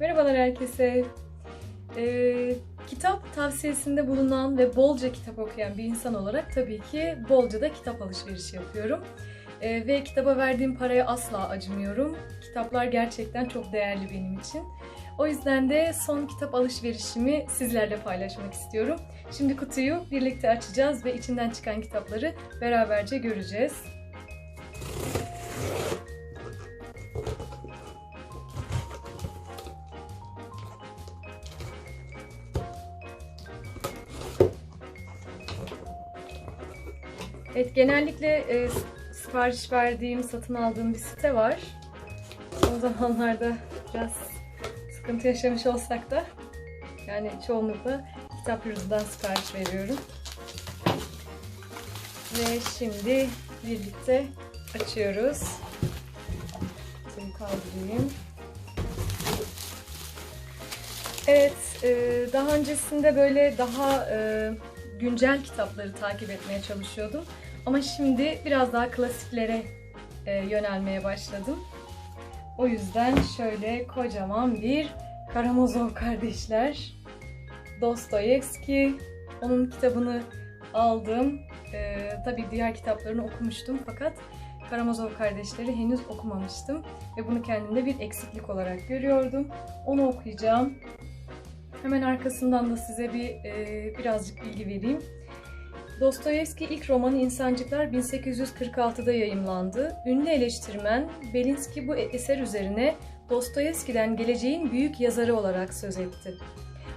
Merhabalar herkese. Ee, kitap tavsiyesinde bulunan ve bolca kitap okuyan bir insan olarak tabii ki bolca da kitap alışverişi yapıyorum. Ee, ve kitaba verdiğim paraya asla acımıyorum. Kitaplar gerçekten çok değerli benim için. O yüzden de son kitap alışverişimi sizlerle paylaşmak istiyorum. Şimdi kutuyu birlikte açacağız ve içinden çıkan kitapları beraberce göreceğiz. Evet, genellikle e, sipariş verdiğim, satın aldığım bir site var. O zamanlarda biraz sıkıntı yaşamış olsak da yani çoğunlukla kitap yurdudan sipariş veriyorum. Ve şimdi birlikte açıyoruz. Şöyle kaldırayım. Evet, e, daha öncesinde böyle daha e, güncel kitapları takip etmeye çalışıyordum. Ama şimdi biraz daha klasiklere e, yönelmeye başladım. O yüzden şöyle kocaman bir Karamazov kardeşler, Dostoyevski, onun kitabını aldım. E, tabii diğer kitaplarını okumuştum fakat Karamazov kardeşleri henüz okumamıştım ve bunu kendimde bir eksiklik olarak görüyordum. Onu okuyacağım. Hemen arkasından da size bir e, birazcık bilgi vereyim. Dostoyevski ilk romanı İnsancıklar 1846'da yayımlandı. Ünlü eleştirmen Belinski bu eser üzerine Dostoyevski'den geleceğin büyük yazarı olarak söz etti.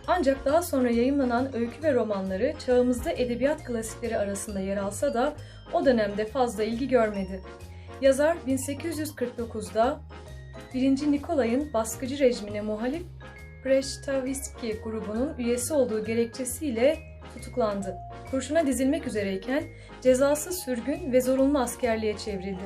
Ancak daha sonra yayımlanan öykü ve romanları çağımızda edebiyat klasikleri arasında yer alsa da o dönemde fazla ilgi görmedi. Yazar 1849'da 1. Nikolay'ın baskıcı rejimine muhalif Preştaviski grubunun üyesi olduğu gerekçesiyle tutuklandı. Kurşuna dizilmek üzereyken cezası sürgün ve zorunlu askerliğe çevrildi.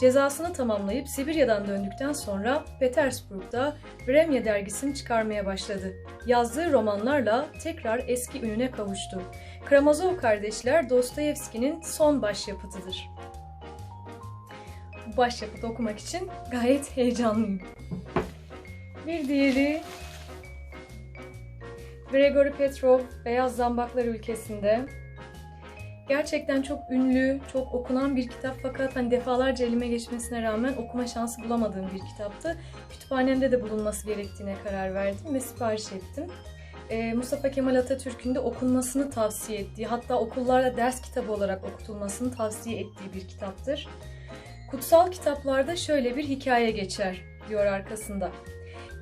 Cezasını tamamlayıp Sibirya'dan döndükten sonra Petersburg'da Vremya dergisini çıkarmaya başladı. Yazdığı romanlarla tekrar eski ününe kavuştu. Karamazov kardeşler Dostoyevski'nin son başyapıtıdır. Bu başyapıtı okumak için gayet heyecanlıyım. Bir diğeri Gregory Petrov Beyaz Zambaklar Ülkesi'nde. Gerçekten çok ünlü, çok okunan bir kitap fakat hani defalarca elime geçmesine rağmen okuma şansı bulamadığım bir kitaptı. Kütüphanemde de bulunması gerektiğine karar verdim ve sipariş ettim. Ee, Mustafa Kemal Atatürk'ün de okunmasını tavsiye ettiği, hatta okullarda ders kitabı olarak okutulmasını tavsiye ettiği bir kitaptır. Kutsal kitaplarda şöyle bir hikaye geçer diyor arkasında.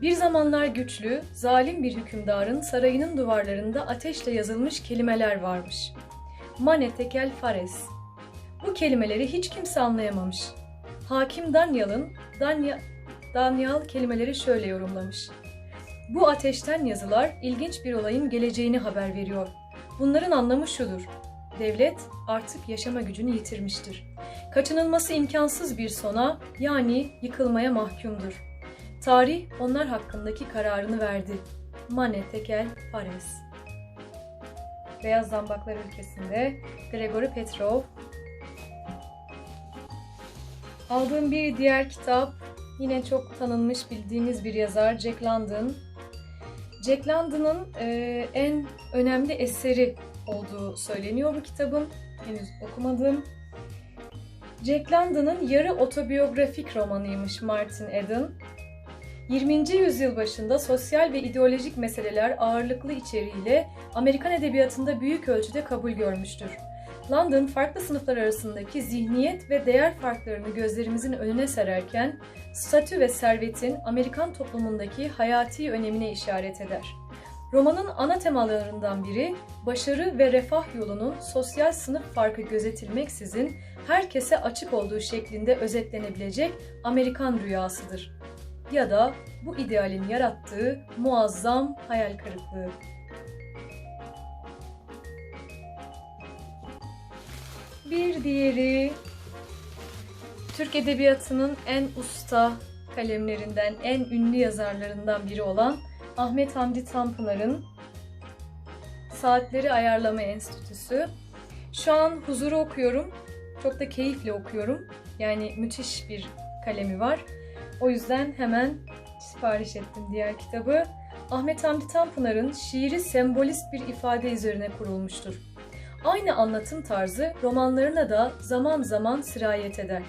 Bir zamanlar güçlü, zalim bir hükümdarın sarayının duvarlarında ateşle yazılmış kelimeler varmış. Mane tekel fares. Bu kelimeleri hiç kimse anlayamamış. Hakim Danyal'ın Danya, Danyal kelimeleri şöyle yorumlamış. Bu ateşten yazılar ilginç bir olayın geleceğini haber veriyor. Bunların anlamı şudur. Devlet artık yaşama gücünü yitirmiştir. Kaçınılması imkansız bir sona yani yıkılmaya mahkumdur. Tarih onlar hakkındaki kararını verdi. Mane Tekel Fares Beyaz Zambaklar ülkesinde Gregory Petrov Aldığım bir diğer kitap yine çok tanınmış bildiğimiz bir yazar Jack London. Jack London'ın e, en önemli eseri olduğu söyleniyor bu kitabın. Henüz okumadım. Jack London'ın yarı otobiyografik romanıymış Martin Eden. 20. yüzyıl başında sosyal ve ideolojik meseleler ağırlıklı içeriğiyle Amerikan edebiyatında büyük ölçüde kabul görmüştür. London farklı sınıflar arasındaki zihniyet ve değer farklarını gözlerimizin önüne sererken, statü ve servetin Amerikan toplumundaki hayati önemine işaret eder. Romanın ana temalarından biri, başarı ve refah yolunun sosyal sınıf farkı gözetilmeksizin herkese açık olduğu şeklinde özetlenebilecek Amerikan rüyasıdır ya da bu idealin yarattığı muazzam hayal kırıklığı. Bir diğeri Türk Edebiyatı'nın en usta kalemlerinden, en ünlü yazarlarından biri olan Ahmet Hamdi Tanpınar'ın Saatleri Ayarlama Enstitüsü. Şu an huzuru okuyorum. Çok da keyifle okuyorum. Yani müthiş bir kalemi var. O yüzden hemen sipariş ettim diğer kitabı. Ahmet Hamdi Tanpınar'ın şiiri sembolist bir ifade üzerine kurulmuştur. Aynı anlatım tarzı romanlarına da zaman zaman sirayet eder.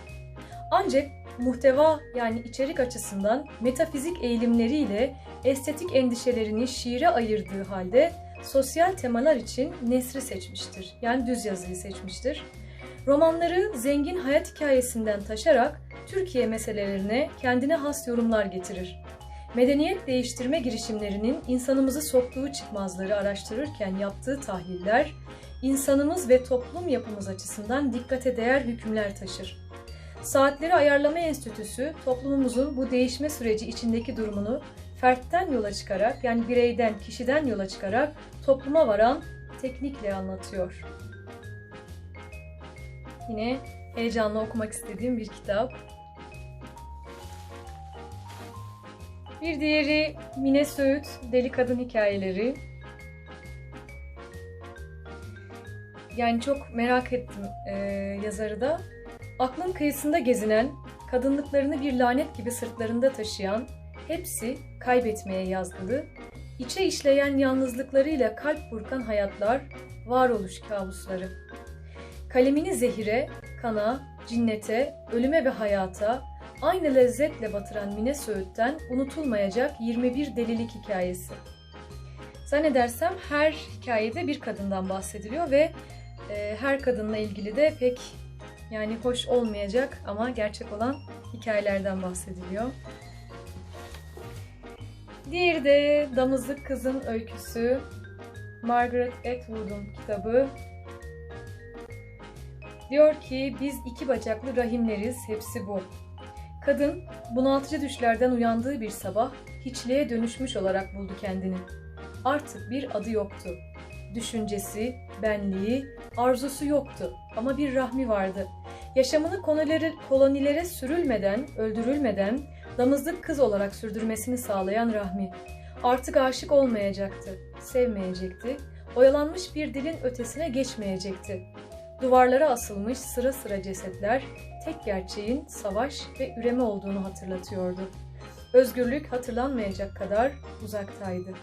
Ancak muhteva yani içerik açısından metafizik eğilimleriyle estetik endişelerini şiire ayırdığı halde sosyal temalar için nesri seçmiştir. Yani düz yazıyı seçmiştir. Romanları zengin hayat hikayesinden taşarak Türkiye meselelerine kendine has yorumlar getirir. Medeniyet değiştirme girişimlerinin insanımızı soktuğu çıkmazları araştırırken yaptığı tahliller, insanımız ve toplum yapımız açısından dikkate değer hükümler taşır. Saatleri Ayarlama Enstitüsü toplumumuzun bu değişme süreci içindeki durumunu fertten yola çıkarak yani bireyden, kişiden yola çıkarak topluma varan teknikle anlatıyor. Yine heyecanla okumak istediğim bir kitap. Bir diğeri Mine Söğüt, Deli Kadın Hikayeleri. Yani çok merak ettim e, yazarı da. Aklın kıyısında gezinen, kadınlıklarını bir lanet gibi sırtlarında taşıyan, hepsi kaybetmeye yazgılı, içe işleyen yalnızlıklarıyla kalp burkan hayatlar, varoluş kabusları. Kalemini zehire, kana, cinnete, ölüme ve hayata aynı lezzetle batıran Mine Söğüt'ten unutulmayacak 21 delilik hikayesi. Zannedersem her hikayede bir kadından bahsediliyor ve e, her kadınla ilgili de pek yani hoş olmayacak ama gerçek olan hikayelerden bahsediliyor. Diğeri de Damızlık Kızın Öyküsü. Margaret Atwood'un kitabı. Diyor ki biz iki bacaklı rahimleriz, hepsi bu. Kadın bunaltıcı düşlerden uyandığı bir sabah hiçliğe dönüşmüş olarak buldu kendini. Artık bir adı yoktu. Düşüncesi, benliği, arzusu yoktu ama bir rahmi vardı. Yaşamını kolonilere, sürülmeden, öldürülmeden damızlık kız olarak sürdürmesini sağlayan Rahmi. Artık aşık olmayacaktı, sevmeyecekti, oyalanmış bir dilin ötesine geçmeyecekti. Duvarlara asılmış sıra sıra cesetler tek gerçeğin savaş ve üreme olduğunu hatırlatıyordu. Özgürlük hatırlanmayacak kadar uzaktaydı.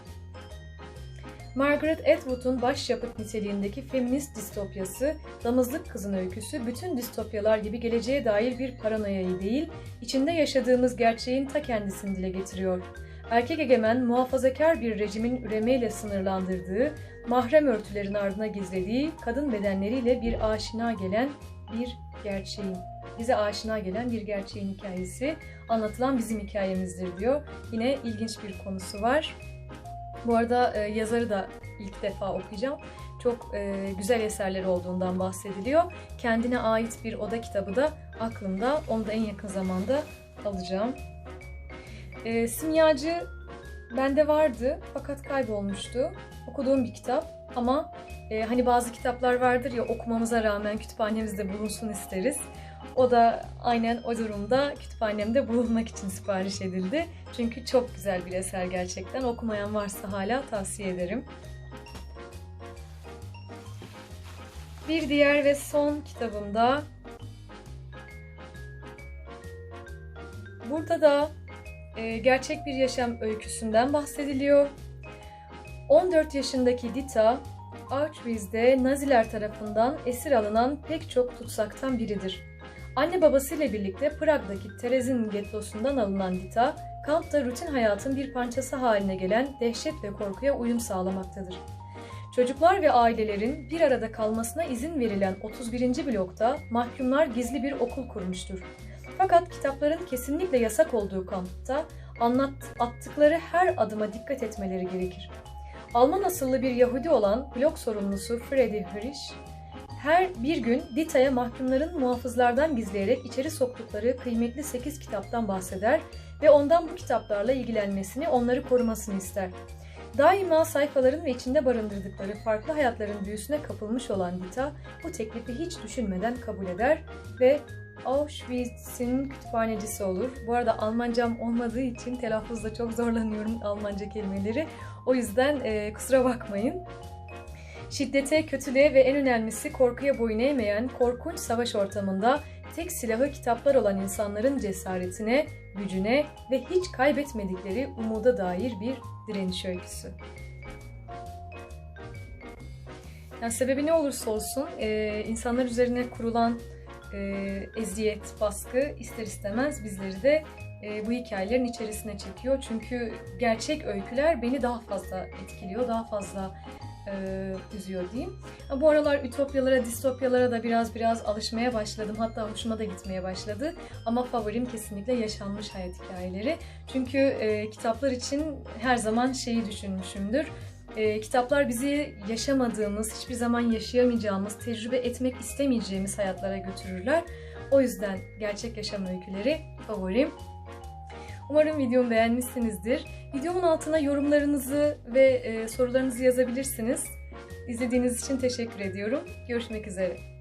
Margaret Atwood'un başyapıt niteliğindeki feminist distopyası, Damızlık Kızın Öyküsü, bütün distopyalar gibi geleceğe dair bir paranoyayı değil, içinde yaşadığımız gerçeğin ta kendisini dile getiriyor. Erkek egemen, muhafazakar bir rejimin üremeyle sınırlandırdığı, mahrem örtülerin ardına gizlediği, kadın bedenleriyle bir aşina gelen bir gerçeğin, bize aşina gelen bir gerçeğin hikayesi, anlatılan bizim hikayemizdir diyor. Yine ilginç bir konusu var. Bu arada e, yazarı da ilk defa okuyacağım. Çok e, güzel eserleri olduğundan bahsediliyor. Kendine ait bir oda kitabı da aklımda. Onu da en yakın zamanda alacağım. E, Simyacı bende vardı fakat kaybolmuştu. Okuduğum bir kitap ama e, hani bazı kitaplar vardır ya okumamıza rağmen kütüphanemizde bulunsun isteriz. O da aynen o durumda kütüphanemde bulunmak için sipariş edildi. Çünkü çok güzel bir eser gerçekten. Okumayan varsa hala tavsiye ederim. Bir diğer ve son kitabımda burada da e, gerçek bir yaşam öyküsünden bahsediliyor. 14 yaşındaki Dita, Auschwitz'de Naziler tarafından esir alınan pek çok tutsaktan biridir. Anne babasıyla birlikte Prag'daki Terezin gettosundan alınan Dita, kampta rutin hayatın bir parçası haline gelen dehşet ve korkuya uyum sağlamaktadır. Çocuklar ve ailelerin bir arada kalmasına izin verilen 31. blokta mahkumlar gizli bir okul kurmuştur. Fakat kitapların kesinlikle yasak olduğu kampta anlat, attıkları her adıma dikkat etmeleri gerekir. Alman asıllı bir Yahudi olan blok sorumlusu Freddy Hirsch, her bir gün Dita'ya mahkumların muhafızlardan gizleyerek içeri soktukları kıymetli 8 kitaptan bahseder ve ondan bu kitaplarla ilgilenmesini, onları korumasını ister. Daima sayfaların ve içinde barındırdıkları farklı hayatların büyüsüne kapılmış olan Dita bu teklifi hiç düşünmeden kabul eder ve Auschwitz'in kütüphanecisi olur. Bu arada Almancam olmadığı için telaffuzda çok zorlanıyorum Almanca kelimeleri. O yüzden e, kusura bakmayın. Şiddete, kötülüğe ve en önemlisi korkuya boyun eğmeyen korkunç savaş ortamında tek silahı kitaplar olan insanların cesaretine, gücüne ve hiç kaybetmedikleri umuda dair bir direniş öyküsü. Yani sebebi ne olursa olsun e, insanlar üzerine kurulan e, eziyet, baskı ister istemez bizleri de e, bu hikayelerin içerisine çekiyor. Çünkü gerçek öyküler beni daha fazla etkiliyor, daha fazla e, üzüyor diyeyim. Bu aralar ütopyalara, distopyalara da biraz biraz alışmaya başladım. Hatta hoşuma da gitmeye başladı. Ama favorim kesinlikle yaşanmış hayat hikayeleri. Çünkü e, kitaplar için her zaman şeyi düşünmüşümdür. E, kitaplar bizi yaşamadığımız, hiçbir zaman yaşayamayacağımız, tecrübe etmek istemeyeceğimiz hayatlara götürürler. O yüzden gerçek yaşam öyküleri favorim. Umarım videomu beğenmişsinizdir. Videomun altına yorumlarınızı ve e, sorularınızı yazabilirsiniz. İzlediğiniz için teşekkür ediyorum. Görüşmek üzere.